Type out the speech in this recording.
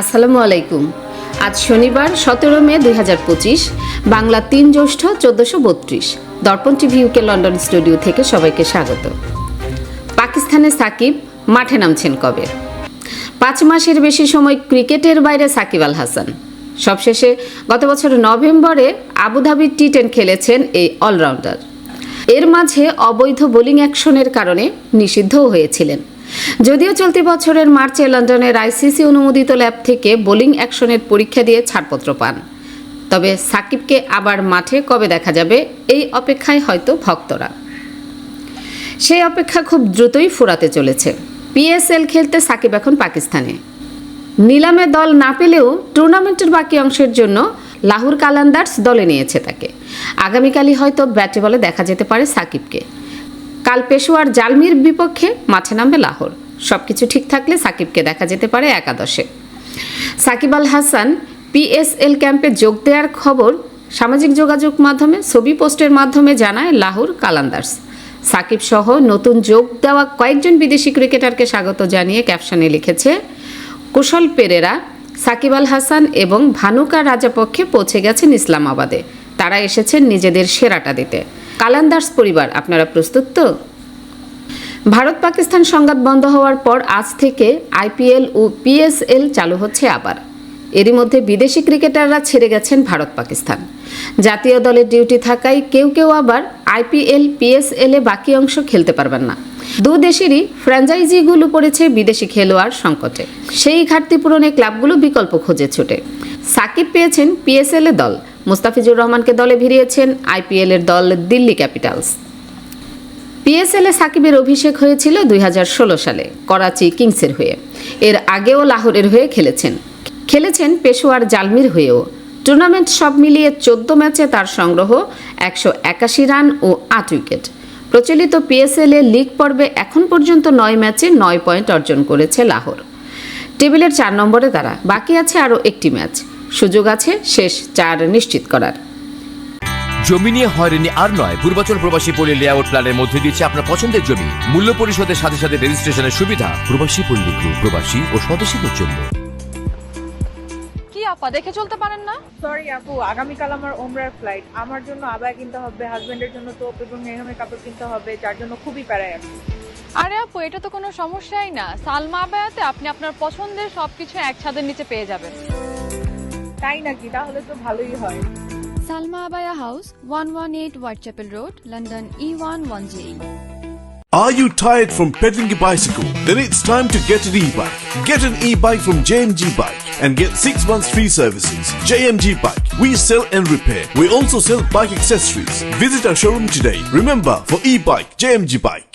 আসসালামু আলাইকুম। আজ শনিবার, সতেরো মে দুই হাজার পঁচিশ, বাংলা তিন জ্যৈষ্ঠ চোদ্দশো বত্রিশ, দর্পণ টিভি ইউকে লন্ডন স্টুডিও থেকে সবাইকে স্বাগত। পাকিস্তানে সাকিব মাঠে নামছেন কবে? পাঁচ মাসের বেশি সময় ক্রিকেটের বাইরে সাকিব আল হাসান। সবশেষে গত বছর নভেম্বরে আবুধাবি টি টেন খেলেছেন এই অলরাউন্ডার। এর মাঝে অবৈধ বোলিং অ্যাকশনের কারণে নিষিদ্ধও হয়েছিলেন। যদিও চলতি বছরের মার্চে লন্ডনের আইসিসি অনুমোদিত ল্যাব থেকে বোলিং অ্যাকশনের পরীক্ষা দিয়ে ছাড়পত্র পান। তবে সাকিবকে আবার মাঠে কবে দেখা যাবে, এই অপেক্ষায় হয়তো ভক্তরা। সেই অপেক্ষা খুব দ্রুতই ফুরাতে চলেছে। পিএসএল খেলতে সাকিব এখন পাকিস্তানে। নিলামে দল না পেলেও টুর্নামেন্টের বাকি অংশের জন্য লাহুর কালান্দার্স দলে নিয়েছে তাকে। আগামীকালই হয়তো ব্যাটে বলে দেখা যেতে পারে সাকিবকে। কাল পেশোয়ার জালমির বিপক্ষে মাঠে নামবে লাহোর। সবকিছু ঠিক থাকলে সাকিবকে দেখা যেতে পারে একাদশে। সাকিব আল হাসান পিএসএল ক্যাম্পে যোগ দেওয়ার খবর সামাজিক যোগাযোগ মাধ্যমে, ছবি পোস্টের মাধ্যমে জানায় লাহোর কালান্দার্স। সাকিব সহ নতুন যোগ দেওয়া কয়েকজন বিদেশি ক্রিকেটারকে স্বাগত জানিয়ে ক্যাপশনে লিখেছে, কুশল পেরেরা, সাকিব আল হাসান এবং ভানুকা রাজাপক্ষে পৌঁছে গেছেন ইসলামাবাদে। তারা এসেছেন নিজেদের সেরাটা দিতে। কালান্দার্স পরিবার, আপনারা প্রস্তুত তো? ভারত পাকিস্তান সংঘাত বন্ধ হওয়ার পর আজ থেকে আইপিএল ও পিএসএল চালু হচ্ছে আবার। এরই মধ্যে বিদেশি ক্রিকেটাররা ছেড়ে গেছেন ভারত পাকিস্তান। জাতীয় দলের ডিউটি থাকায় কেউ কেউ আবার আইপিএল, পিএসএল বাকি অংশ খেলতে পারবেন না। দু দেশেরই ফ্র্যাঞ্চাইজিগুলো পড়েছে বিদেশি খেলোয়াড় সংকটে। সেই ঘাটতি পূরণে ক্লাবগুলো বিকল্প খোঁজে ছুটে। সাকিব পেয়েছেন পিএসএল এ দল। মুস্তাফিজুর রহমানকে দলে ভিড়িয়েছেন আইপিএল এর দল দিল্লি ক্যাপিটালস। পিএসএল সাকিবের অভিষেক হয়েছিল দুই হাজার ষোলো সালে, করাচি কিংসের হয়ে। এর আগেও লাহোরের হয়ে খেলেছেন। খেলেছেন পেশোয়ার জালমির হয়েও। টুর্নামেন্ট সব মিলিয়ে চোদ্দ ম্যাচে তার সংগ্রহ একশো একাশি রান ও আট উইকেট। প্রচলিত পিএসএল এ লিগ পর্বে এখন পর্যন্ত নয় ম্যাচে নয় পয়েন্ট অর্জন করেছে লাহোর। টেবিলের চার নম্বরে তারা। বাকি আছে আরও একটি ম্যাচ। সুযোগ আছে শেষ চার নিশ্চিত করার। জমি নিয়ে হয়রানি আর নয় পূর্বাচল প্রবাসী পল্লী লেআউট প্ল্যানের মধ্যে দিচ্ছে আপনার পছন্দের জমি। মূল্য পরিশোধের সাথে সাথে রেজিস্ট্রেশনের সুবিধা। প্রবাসী পল্লী গ্রুপ প্রবাসী ও স্বদেশীদের জন্য। কি আপা দেখে চলতে পারেন না? সরি আপু আগামীকাল আমার ওমরার ফ্লাইট আমার জন্য আবায় কিনতে হবে হাজবেন্ডের জন্য তোপ এবং মেহমের কাপড় কিনতে হবে যার জন্য খুবই প্যারায় আছি আরে আপু এটা তো কোনো সমস্যাই না। সালমা আবায়াতে আপনি আপনার পছন্দের সবকিছু এক ছাদের নিচে পেয়ে যাবেন। তাই নাকি তাহলে তো ভালোই হয় Salma Abaya House, 118 Whitechapel Road, London E E110. Are you tired from pedaling a bicycle? Then it's time to get an e-bike. Get an e-bike from JMG Bike and get 6 months free services. JMG Bike. We sell and repair. We also sell bike accessories. Visit our showroom today. Remember, for e-bike, JMG Bike.